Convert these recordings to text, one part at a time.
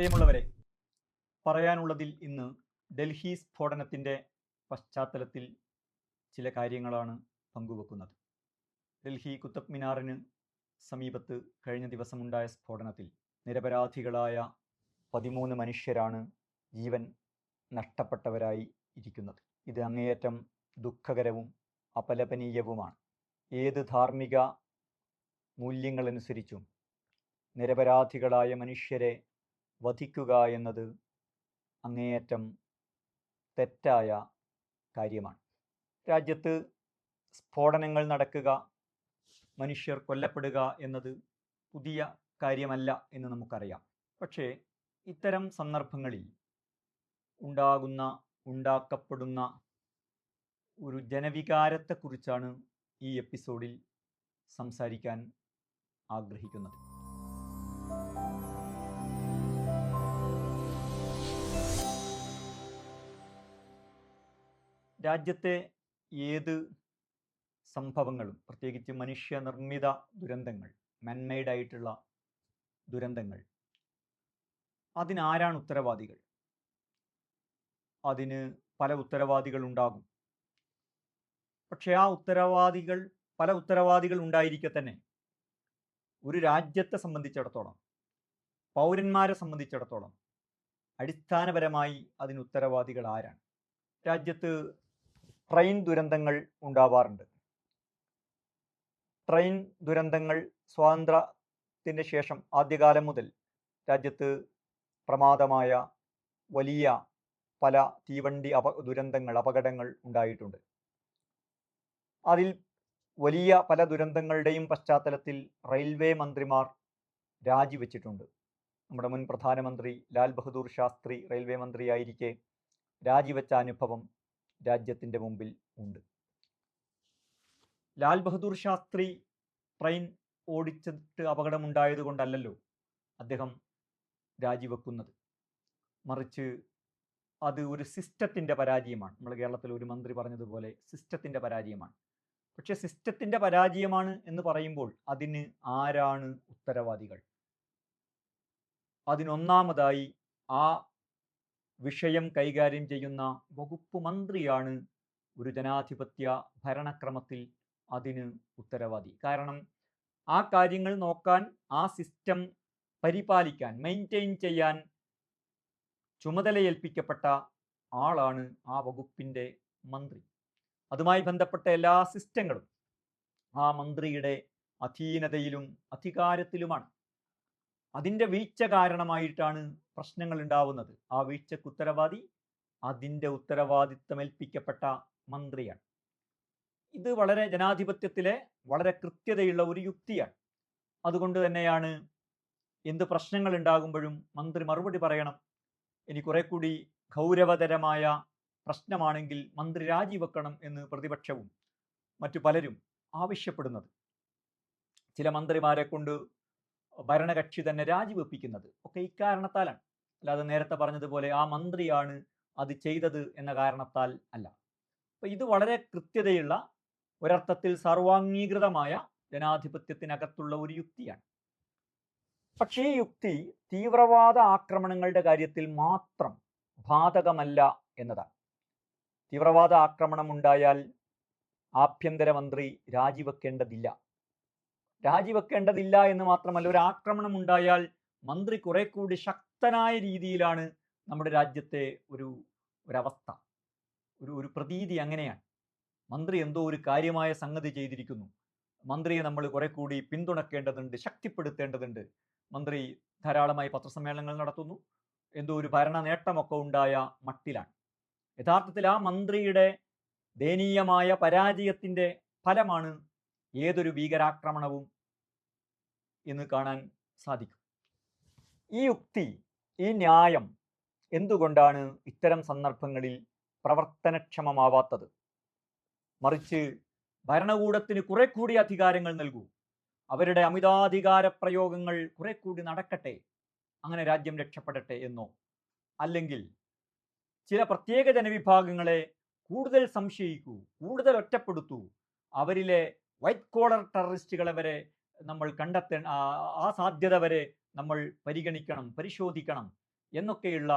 പ്രിയമുള്ളവരെ പറയാനുള്ളതിൽ ഇന്ന് ഡൽഹി സ്ഫോടനത്തിന്റെ പശ്ചാത്തലത്തിൽ ചില കാര്യങ്ങളാണ് പങ്കുവെക്കുന്നത്. ഡൽഹി കുത്തബ് മിനാറിന് സമീപത്ത് കഴിഞ്ഞ ദിവസമുണ്ടായ സ്ഫോടനത്തിൽ നിരപരാധികളായ പതിമൂന്ന് മനുഷ്യരാണ് ജീവൻ നഷ്ടപ്പെട്ടവരായി ഇരിക്കുന്നത്. ഇത് അങ്ങേയറ്റം ദുഃഖകരവും അപലപനീയവുമാണ്. ഏത് ധാർമ്മിക മൂല്യങ്ങളനുസരിച്ചും നിരപരാധികളായ മനുഷ്യരെ വധിക്കുക എന്നത് അങ്ങേയറ്റം തെറ്റായ കാര്യമാണ്. രാജ്യത്ത് സ്ഫോടനങ്ങൾ നടക്കുക മനുഷ്യർ കൊല്ലപ്പെടുക എന്നത് പുതിയ കാര്യമല്ല എന്ന് നമുക്കറിയാം. പക്ഷേ ഇത്തരം സന്ദർഭങ്ങളിൽ ഉണ്ടാകുന്ന ഉണ്ടാക്കപ്പെടുന്ന ഒരു ജനവികാരത്തെക്കുറിച്ചാണ് ഈ എപ്പിസോഡിൽ സംസാരിക്കാൻ ആഗ്രഹിക്കുന്നത്. രാജ്യത്തെ ഏത് സംഭവങ്ങളും പ്രത്യേകിച്ച് മനുഷ്യനിർമ്മിത ദുരന്തങ്ങൾ ആയിട്ടുള്ള ദുരന്തങ്ങൾ അതിനാരാണ് ഉത്തരവാദികൾ? അതിന് പല ഉത്തരവാദികൾ ഉണ്ടാകും. പക്ഷേ ആ ഉത്തരവാദികൾ പല ഉത്തരവാദികൾ ഉണ്ടായിരിക്കെ തന്നെ ഒരു രാജ്യത്തെ സംബന്ധിച്ചിടത്തോളം പൗരന്മാരെ സംബന്ധിച്ചിടത്തോളം അടിസ്ഥാനപരമായി അതിന് ഉത്തരവാദികൾ ആരാണ്? രാജ്യത്ത് ട്രെയിൻ ദുരന്തങ്ങൾ ഉണ്ടാവാറുണ്ട്. ട്രെയിൻ ദുരന്തങ്ങൾ സ്വാതന്ത്ര്യത്തിന് ശേഷം ആദ്യകാലം മുതൽ രാജ്യത്ത് പ്രമാദമായ വലിയ പല തീവണ്ടി അപ ദുരന്തങ്ങൾ അപകടങ്ങൾ ഉണ്ടായിട്ടുണ്ട്. അതിൽ വലിയ പല ദുരന്തങ്ങളുടെയും പശ്ചാത്തലത്തിൽ റെയിൽവേ മന്ത്രിമാർ രാജിവെച്ചിട്ടുണ്ട്. നമ്മുടെ മുൻ പ്രധാനമന്ത്രി ലാൽ ബഹദൂർ ശാസ്ത്രി റെയിൽവേ മന്ത്രിയായിരിക്കെ രാജിവെച്ച അനുഭവം രാജ്യത്തിന്റെ മുമ്പിൽ ഉണ്ട്. ലാൽ ബഹദൂർ ശാസ്ത്രി ട്രെയിൻ ഓടിച്ചിട്ട് അപകടമുണ്ടായത് കൊണ്ടല്ലല്ലോ അദ്ദേഹം രാജിവെക്കുന്നത്. മറിച്ച് അത് ഒരു സിസ്റ്റത്തിന്റെ പരാജയമാണ്. നമ്മൾ കേരളത്തിൽ ഒരു മന്ത്രി പറഞ്ഞതുപോലെ സിസ്റ്റത്തിന്റെ പരാജയമാണ്. പക്ഷെ സിസ്റ്റത്തിന്റെ പരാജയമാണ് എന്ന് പറയുമ്പോൾ അതിന് ആരാണ് ഉത്തരവാദികൾ? അതിനൊന്നാമതായി ആ വിഷയം കൈകാര്യം ചെയ്യുന്ന വകുപ്പ് മന്ത്രിയാണ് ഒരു ജനാധിപത്യ ഭരണക്രമത്തിൽ അതിന് ഉത്തരവാദി. കാരണം ആ കാര്യങ്ങൾ നോക്കാൻ ആ സിസ്റ്റം പരിപാലിക്കാൻ മെയിന്റെയിൻ ചെയ്യാൻ ചുമതലയേൽപ്പിക്കപ്പെട്ട ആളാണ് ആ വകുപ്പിന്റെ മന്ത്രി. അതുമായി ബന്ധപ്പെട്ട എല്ലാ സിസ്റ്റങ്ങളും ആ മന്ത്രിയുടെ അധീനതയിലും അധികാരത്തിലുമാണ്. അതിന്റെ വീഴ്ച കാരണമായിട്ടാണ് പ്രശ്നങ്ങൾ ഉണ്ടാവുന്നത് ആ വീഴ്ചക്ക് ഉത്തരവാദി അതിന്റെ ഉത്തരവാദിത്തമേൽപ്പിക്കപ്പെട്ട മന്ത്രിയാണ്. ഇത് വളരെ ജനാധിപത്യത്തിലെ വളരെ കൃത്യതയുള്ള ഒരു യുക്തിയാണ്. അതുകൊണ്ട് തന്നെയാണ് എന്ത് പ്രശ്നങ്ങൾ ഉണ്ടാകുമ്പോഴും മന്ത്രി മറുപടി പറയണം. ഇനി കുറെ കൂടി ഗൗരവതരമായ പ്രശ്നമാണെങ്കിൽ മന്ത്രി രാജിവെക്കണം എന്ന് പ്രതിപക്ഷവും മറ്റു പലരും ആവശ്യപ്പെടുന്നത്. ചില മന്ത്രിമാരെ കൊണ്ട് ഭരണകക്ഷി തന്നെ രാജിവെപ്പിക്കുന്നത് ഒക്കെ ഇക്കാരണത്താലാണ് അല്ലാതെ നേരത്തെ പറഞ്ഞതുപോലെ ആ മന്ത്രിയാണ് അത് ചെയ്തത് എന്ന കാരണത്താൽ അല്ല. അപ്പൊ ഇത് വളരെ കൃത്യതയുള്ള ഒരർത്ഥത്തിൽ സർവാംഗീകൃതമായ ജനാധിപത്യത്തിനകത്തുള്ള ഒരു യുക്തിയാണ്. പക്ഷേ ഈ യുക്തി തീവ്രവാദ ആക്രമണങ്ങളുടെ കാര്യത്തിൽ മാത്രം ബാധകമല്ല എന്നതാണ്. തീവ്രവാദ ആക്രമണം ഉണ്ടായാൽ ആഭ്യന്തരമന്ത്രി രാജിവെക്കേണ്ടതില്ല. രാജിവെക്കേണ്ടതില്ല എന്ന് മാത്രമല്ല ഒരു ആക്രമണം ഉണ്ടായാൽ മന്ത്രി കുറെ കൂടി ശക്തനായ രീതിയിലാണ് നമ്മുടെ രാജ്യത്തെ ഒരു ഒരവസ്ഥ. ഒരു ഒരു പ്രതീതി അങ്ങനെയാണ്. മന്ത്രി എന്തോ ഒരു കാര്യമായ സംഗതി ചെയ്തിരിക്കുന്നു. മന്ത്രിയെ നമ്മൾ കുറെ കൂടി പിന്തുണക്കേണ്ടതുണ്ട് ശക്തിപ്പെടുത്തേണ്ടതുണ്ട്. മന്ത്രി ധാരാളമായി പത്രസമ്മേളനങ്ങൾ നടത്തുന്നു. എന്തോ ഒരു ഭരണ നേട്ടമൊക്കെ ഉണ്ടായ മട്ടിലാണ്. യഥാർത്ഥത്തിൽ ആ മന്ത്രിയുടെ ദയനീയമായ പരാജയത്തിന്റെ ഫലമാണ് ഏതൊരു ഭീകരാക്രമണവും എന്ന് കാണാൻ സാധിക്കും. ഈ യുക്തി ഈ ന്യായം എന്തുകൊണ്ടാണ് ഇത്തരം സന്ദർഭങ്ങളിൽ പ്രവർത്തനക്ഷമമാവാത്തത്? മറിച്ച് ഭരണകൂടത്തിന് കുറെ കൂടി അധികാരങ്ങൾ നൽകൂ. അവരുടെ അമിതാധികാര പ്രയോഗങ്ങൾ കുറെ കൂടി നടക്കട്ടെ അങ്ങനെ രാജ്യം രക്ഷപ്പെടട്ടെ എന്നോ? അല്ലെങ്കിൽ ചില പ്രത്യേക ജനവിഭാഗങ്ങളെ കൂടുതൽ സംശയിക്കൂ കൂടുതൽ ഒറ്റപ്പെടുത്തൂ. അവരിലെ വൈറ്റ് കോളർ ടെററിസ്റ്റുകളെ വരെ നമ്മൾ കണ്ടെത്ത ആ സാധ്യത വരെ നമ്മൾ പരിഗണിക്കണം പരിശോധിക്കണം എന്നൊക്കെയുള്ള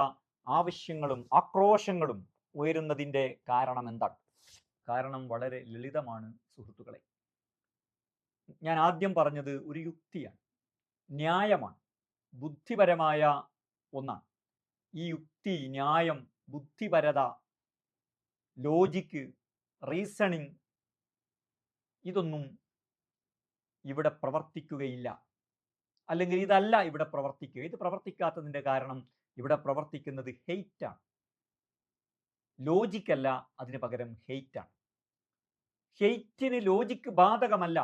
ആവശ്യങ്ങളും ആക്രോശങ്ങളും ഉയരുന്നതിന്റെ കാരണം എന്താണ്? കാരണം വളരെ ലളിതമാണ് സുഹൃത്തുക്കളെ. ഞാൻ ആദ്യം പറഞ്ഞത് ഒരു യുക്തിയാണ്. ന്യായമാണ്. ബുദ്ധിപരമായ ഒന്നാണ്. ഈ യുക്തി ന്യായം ബുദ്ധിപരത ലോജിക്ക് റീസണിങ് ഇതൊന്നും ഇവിടെ പ്രവർത്തിക്കുകയില്ല. അല്ലെങ്കിൽ ഇതല്ല ഇവിടെ പ്രവർത്തിക്കുക. ഇത് പ്രവർത്തിക്കാത്തതിന്റെ കാരണം ഇവിടെ പ്രവർത്തിക്കുന്നത് ഹെയ്റ്റാണ് ലോജിക്കല്ല അതിന് പകരം ഹെയ്റ്റാണ് ഹെയ്റ്റിന് ലോജിക്ക് ബാധകമല്ല.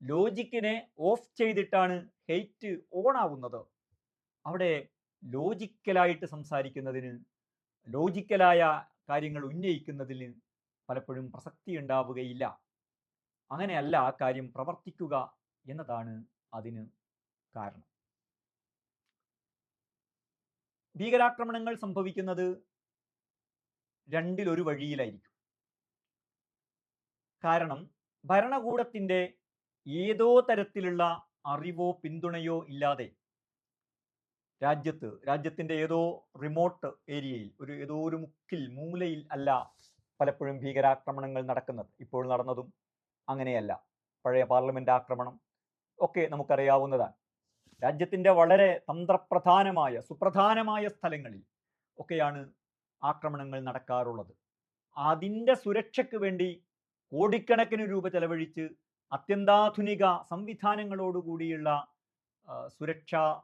ലോജിക്കിനെ ഓഫ് ചെയ്തിട്ടാണ് ഹെയ്റ്റ് ഓൺ ആവുന്നത്. അവിടെ ലോജിക്കലായിട്ട് സംസാരിക്കുന്നതിന് ലോജിക്കലായ കാര്യങ്ങൾ ഉന്നയിക്കുന്നതിന് പലപ്പോഴും പ്രസക്തി ഉണ്ടാവുകയില്ല. അങ്ങനെയല്ല ആ കാര്യം പ്രവർത്തിക്കുക എന്നതാണ് അതിന് കാരണം. ഭീകരാക്രമണങ്ങൾ സംഭവിക്കുന്നത് രണ്ടിലൊരു വഴിയിലായിരിക്കും. കാരണം ഭരണകൂടത്തിന്റെ ഏതോ തരത്തിലുള്ള അറിവോ പിന്തുണയോ ഇല്ലാതെ രാജ്യത്ത് രാജ്യത്തിന്റെ ഏതോ റിമോട്ട് ഏരിയയിൽ ഒരു ഏതോ ഒരു മുക്കിൽ മൂലയിൽ അല്ല പലപ്പോഴും ഭീകരാക്രമണങ്ങൾ നടക്കുന്നത്. ഇപ്പോൾ നടന്നതും അങ്ങനെയല്ല. പഴയ പാർലമെന്റ് ആക്രമണം ഒക്കെ നമുക്കറിയാവുന്നതാണ്. രാജ്യത്തിന്റെ വളരെ തന്ത്രപ്രധാനമായ സുപ്രധാനമായ സ്ഥലങ്ങളിൽ ഒക്കെയാണ് ആക്രമണങ്ങൾ നടക്കാറുള്ളത്. അതിന്റെ സുരക്ഷയ്ക്ക് വേണ്ടി കോടിക്കണക്കിന് രൂപ ചെലവഴിച്ച് അത്യന്താധുനിക സംവിധാനങ്ങളോടുകൂടിയുള്ള സുരക്ഷാ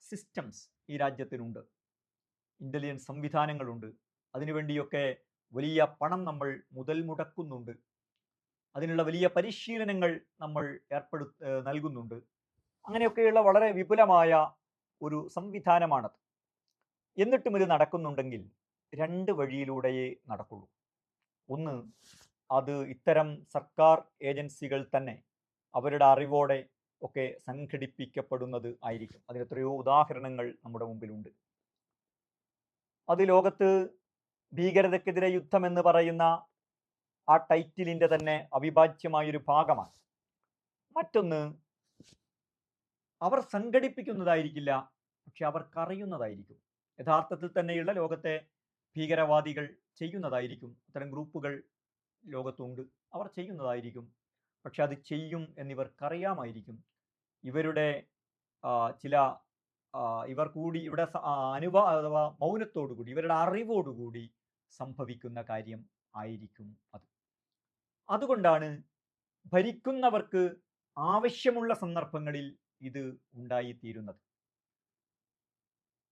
സിസ്റ്റംസ് ഈ രാജ്യത്തിനുണ്ട്. ഇന്റലിജൻസ് സംവിധാനങ്ങളുണ്ട്. അതിനുവേണ്ടിയൊക്കെ വലിയ പണം നമ്മൾ മുതൽ മുടക്കുന്നുണ്ട്. അതിനുള്ള വലിയ പരിശീലനങ്ങൾ നമ്മൾ ഏർപ്പെടു ഏർ നൽകുന്നുണ്ട്. അങ്ങനെയൊക്കെയുള്ള വളരെ വിപുലമായ ഒരു സംവിധാനമാണത്. എന്നിട്ടും ഇത് നടക്കുന്നുണ്ടെങ്കിൽ രണ്ട് വഴിയിലൂടെയേ നടക്കുള്ളൂ. ഒന്ന് അത് ഇത്തരം സർക്കാർ ഏജൻസികൾ തന്നെ അവരുടെ അറിവോടെ ഒക്കെ സംഘടിപ്പിക്കപ്പെടുന്നത് ആയിരിക്കും. അതിന് എത്രയോ ഉദാഹരണങ്ങൾ നമ്മുടെ മുമ്പിലുണ്ട്. അത് ലോകത്ത് ഭീകരതയ്ക്കെതിരെ യുദ്ധം എന്ന് പറയുന്ന ആ ടൈറ്റിലിന്റെ തന്നെ അവിഭാജ്യമായൊരു ഭാഗമാണ്. മറ്റൊന്ന് അവർ സംഘടിപ്പിക്കുന്നതായിരിക്കില്ല പക്ഷെ അവർക്കറിയുന്നതായിരിക്കും യഥാർത്ഥത്തിൽ തന്നെയുള്ള ലോകത്തെ ഭീകരവാദികൾ ചെയ്യുന്നതായിരിക്കും. അത്തരം ഗ്രൂപ്പുകൾ ലോകത്തുണ്ട്. അവർ ചെയ്യുന്നതായിരിക്കും. പക്ഷെ അത് ചെയ്യും എന്നിവർക്കറിയാമായിരിക്കും ഇവരുടെ ചില ഇവർ കൂടി ഇവിടെ അനുഭവ അഥവാ മൗനത്തോടുകൂടി ഇവരുടെ അറിവോടുകൂടി സംഭവിക്കുന്ന കാര്യം ആയിരിക്കും അത്. അതുകൊണ്ടാണ് ഭരിക്കുന്നവർക്ക് ആവശ്യമുള്ള സന്ദർഭങ്ങളിൽ ഇത് ഉണ്ടായിത്തീരുന്നത്.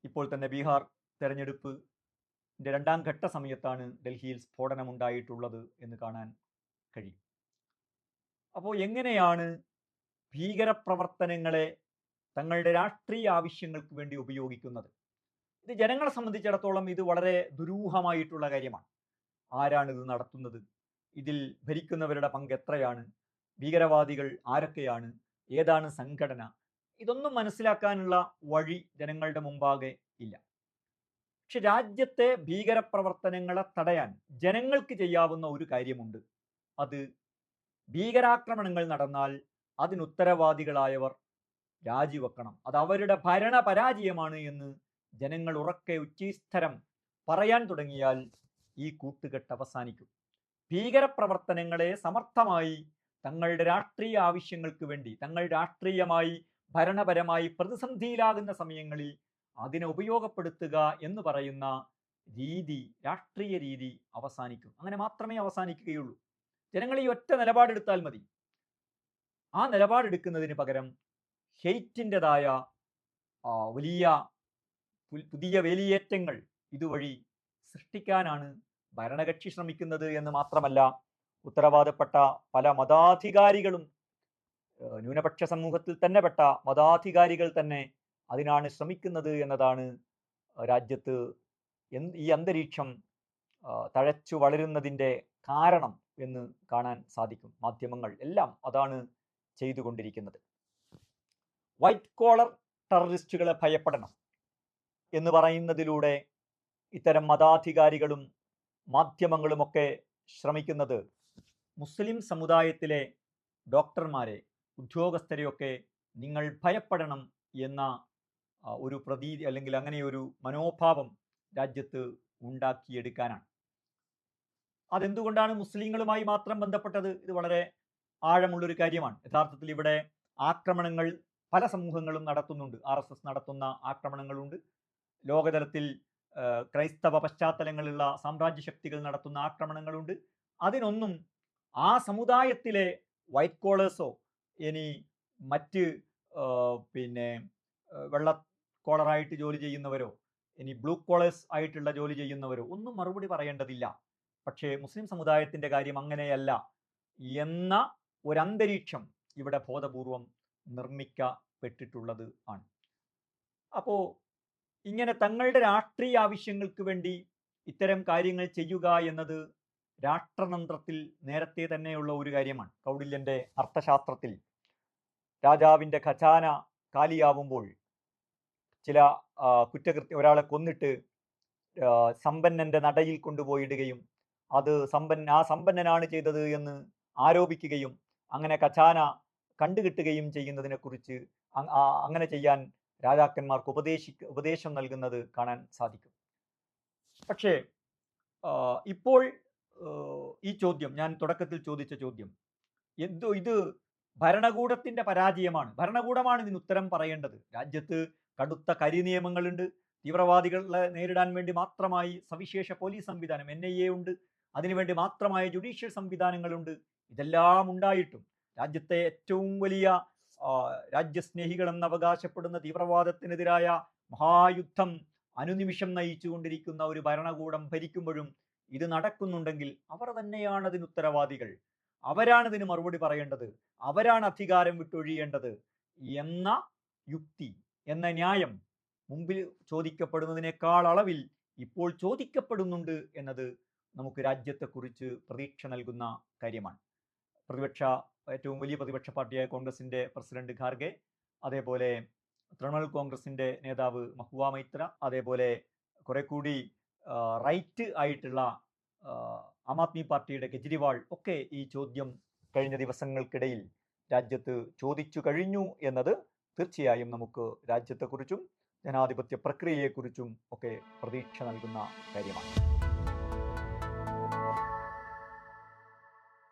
ഇപ്പോൾ തന്നെ ബീഹാർ തെരഞ്ഞെടുപ്പ് രണ്ടാം ഘട്ട സമയത്താണ് ഡൽഹിയിൽ സ്ഫോടനം ഉണ്ടായിട്ടുള്ളത് എന്ന് കാണാൻ കഴിയും. അപ്പോൾ എങ്ങനെയാണ് ഭീകരപ്രവർത്തനങ്ങളെ തങ്ങളുടെ രാഷ്ട്രീയ ആവശ്യങ്ങൾക്ക് വേണ്ടി ഉപയോഗിക്കുന്നത്? ഇത് ജനങ്ങളെ സംബന്ധിച്ചിടത്തോളം ഇത് വളരെ ദുരൂഹമായിട്ടുള്ള കാര്യമാണ്. ആരാണ് ഇത് നടത്തുന്നത്? ഇതിൽ ഭരിക്കുന്നവരുടെ പങ്ക് എത്രയാണ് ഭീകരവാദികൾ ആരൊക്കെയാണ്? ഏതാണ് സംഘടന? ഇതൊന്നും മനസ്സിലാക്കാനുള്ള വഴി ജനങ്ങളുടെ മുമ്പാകെ ഇല്ല. പക്ഷെ രാജ്യത്തെ ഭീകരപ്രവർത്തനങ്ങളെ തടയാൻ ജനങ്ങൾക്ക് ചെയ്യാവുന്ന ഒരു കാര്യമുണ്ട്. അത് ഭീകരാക്രമണങ്ങൾ നടന്നാൽ അതിനുത്തരവാദികളായവർ രാജിവെക്കണം. അത് അവരുടെ ഭരണ പരാജയമാണ് എന്ന് ജനങ്ങൾ ഉറക്കെ ഉച്ചീസ്ഥരം പറയാൻ തുടങ്ങിയാൽ ഈ കൂട്ടുകെട്ട് അവസാനിക്കും. ഭീകരപ്രവർത്തനങ്ങളെ സമർത്ഥമായി തങ്ങളുടെ രാഷ്ട്രീയ ആവശ്യങ്ങൾക്ക് വേണ്ടി തങ്ങൾ രാഷ്ട്രീയമായി ഭരണപരമായി പ്രതിസന്ധിയിലാകുന്ന സമയങ്ങളിൽ അതിനെ ഉപയോഗപ്പെടുത്തുക എന്ന് പറയുന്ന രീതി രാഷ്ട്രീയ രീതി അവസാനിക്കും. അങ്ങനെ മാത്രമേ അവസാനിക്കുകയുള്ളൂ. ജനങ്ങൾ ഈ ഒറ്റ നിലപാടെടുത്താൽ മതി. ആ നിലപാടെടുക്കുന്നതിന് പകരം ഹെയ്റ്റിന്റെതായ വലിയ പുതിയ വേലിയേറ്റങ്ങൾ ഇതുവഴി സൃഷ്ടിക്കാനാണ് ഭരണകക്ഷി ശ്രമിക്കുന്നത് എന്ന് മാത്രമല്ല ഉത്തരവാദപ്പെട്ട പല മതാധികാരികളും ന്യൂനപക്ഷ സമൂഹത്തിൽ തന്നെ പെട്ട മതാധികാരികൾ തന്നെ അതിനാണ് ശ്രമിക്കുന്നത് എന്നതാണ് രാജ്യത്ത് ഈ അന്തരീക്ഷം തഴച്ചു വളരുന്നതിന്റെ കാരണം എന്ന് കാണാൻ സാധിക്കും. മാധ്യമങ്ങൾ എല്ലാം അതാണ് ചെയ്തുകൊണ്ടിരിക്കുന്നത്. വൈറ്റ് കോളർ ടെററിസ്റ്റുകളെ ഭയപ്പെടണം എന്ന് പറയുന്നതിലൂടെ ഇത്തരം മതാധികാരികളും മാധ്യമങ്ങളുമൊക്കെ ശ്രമിക്കുന്നത് മുസ്ലിം സമുദായത്തിലെ ഡോക്ടർമാരെ ഉദ്യോഗസ്ഥരെയൊക്കെ നിങ്ങൾ ഭയപ്പെടണം എന്ന ഒരു പ്രതീതി അല്ലെങ്കിൽ അങ്ങനെ ഒരു മനോഭാവം രാജ്യത്ത് ഉണ്ടാക്കിയെടുക്കാനാണ്. അതെന്തുകൊണ്ടാണ് മുസ്ലിങ്ങളുമായി മാത്രം ബന്ധപ്പെട്ടത്? ഇത് വളരെ ആഴമുള്ളൊരു കാര്യമാണ്. യഥാർത്ഥത്തിൽ ഇവിടെ ആക്രമണങ്ങൾ പല സമൂഹങ്ങളും നടത്തുന്നുണ്ട്. ആർ എസ് എസ് നടത്തുന്ന ആക്രമണങ്ങളുണ്ട്. ലോകതലത്തിൽ ക്രൈസ്തവ പശ്ചാത്തലങ്ങളുള്ള സാമ്രാജ്യ ശക്തികൾ നടത്തുന്ന ആക്രമണങ്ങളുണ്ട്. അതിനൊന്നും ആ സമുദായത്തിലെ വൈറ്റ് കോളേഴ്സോ ഇനി മറ്റ് പിന്നെ വെള്ള കോളറായിട്ട് ജോലി ചെയ്യുന്നവരോ ഇനി ബ്ലൂ കോളേഴ്സ് ആയിട്ടുള്ള ജോലി ചെയ്യുന്നവരോ ഒന്നും മറുപടി പറയേണ്ടതില്ല. പക്ഷേ മുസ്ലിം സമുദായത്തിന്റെ കാര്യം അങ്ങനെയല്ല. എന്ന ഒരന്തരീക്ഷം ഇവിടെ ബോധപൂർവം നിർമ്മിക്കപ്പെട്ടിട്ടുള്ളത് ആണ്. അപ്പോൾ ഇങ്ങനെ തങ്ങളുടെ രാഷ്ട്രീയ ആവശ്യങ്ങൾക്ക് വേണ്ടി ഇത്തരം കാര്യങ്ങൾ ചെയ്യുക എന്നത് രാഷ്ട്രതന്ത്രത്തിൽ നേരത്തെ തന്നെയുള്ള ഒരു കാര്യമാണ്. കൗടില്യന്റെ അർത്ഥശാസ്ത്രത്തിൽ രാജാവിന്റെ ഖജാന കാലിയാവുമ്പോൾ ചില കുറ്റകൃത്യം ഒരാളെ കൊന്നിട്ട് സമ്പന്നന്റെ നടയിൽ കൊണ്ടുപോയിടുകയും അത് സമ്പന്ന ആ സമ്പന്നനാണ് ചെയ്തത് എന്ന് ആരോപിക്കുകയും അങ്ങനെ ഖജാന കണ്ടുകിട്ടുകയും ചെയ്യുന്നതിനെ കുറിച്ച് അങ്ങനെ ചെയ്യാൻ രാജാക്കന്മാർക്ക് ഉപദേശി ഉപദേശം നൽകുന്നത് കാണാൻ സാധിക്കും. പക്ഷേ ഇപ്പോൾ ഈ ചോദ്യം ഞാൻ തുടക്കത്തിൽ ചോദിച്ച ചോദ്യം. എന്തോ ഇത് ഭരണകൂടത്തിന്റെ പരാജയമാണ്. ഭരണകൂടമാണ് ഇതിന് ഉത്തരം പറയേണ്ടത്. രാജ്യത്ത് കടുത്ത കരി നിയമങ്ങളുണ്ട് തീവ്രവാദികളെ നേരിടാൻ വേണ്ടി മാത്രമായി സവിശേഷ പോലീസ് സംവിധാനം എൻ ഐ എ ഉണ്ട്. അതിനുവേണ്ടി മാത്രമായ ജുഡീഷ്യൽ സംവിധാനങ്ങളുണ്ട്. ഇതെല്ലാം ഉണ്ടായിട്ടും രാജ്യത്തെ ഏറ്റവും വലിയ രാജ്യസ്നേഹികളെന്ന് അവകാശപ്പെടുന്ന തീവ്രവാദത്തിനെതിരായ മഹായുദ്ധം അനുനിമിഷം നയിച്ചുകൊണ്ടിരിക്കുന്ന ഒരു ഭരണകൂടം ഭരിക്കുമ്പോഴും ഇത് നടക്കുന്നുണ്ടെങ്കിൽ അവർ തന്നെയാണ് അതിന് ഉത്തരവാദികൾ. അവരാണ് ഇതിന് മറുപടി പറയേണ്ടത്. അവരാണ് അധികാരം വിട്ടൊഴിയേണ്ടത് എന്ന യുക്തി എന്ന ന്യായം മുമ്പിൽ ചോദിക്കപ്പെടുന്നതിനേക്കാൾ അളവിൽ ഇപ്പോൾ ചോദിക്കപ്പെടുന്നുണ്ട് എന്നത് നമുക്ക് രാജ്യത്തെക്കുറിച്ച് പ്രതീക്ഷ നൽകുന്ന കാര്യമാണ്. പ്രതിപക്ഷ ഏറ്റവും വലിയ പ്രതിപക്ഷ പാർട്ടിയായ കോൺഗ്രസിന്റെ പ്രസിഡന്റ് ഖാർഗെ അതേപോലെ തൃണമൂൽ കോൺഗ്രസിന്റെ നേതാവ് മഹുവ മൈത്ര അതേപോലെ കുറെ കൂടി റൈറ്റ് ആയിട്ടുള്ള ആ, ആദ്മി പാർട്ടിയുടെ കെജ്രിവാൾ ഒക്കെ ഈ ചോദ്യം കഴിഞ്ഞ ദിവസങ്ങൾക്കിടയിൽ രാജ്യത്ത് ചോദിച്ചു കഴിഞ്ഞു എന്നത് തീർച്ചയായും നമുക്ക് രാജ്യത്തെക്കുറിച്ചും ജനാധിപത്യ പ്രക്രിയയെക്കുറിച്ചും ഒക്കെ പ്രതീക്ഷ നൽകുന്ന കാര്യമാണ്.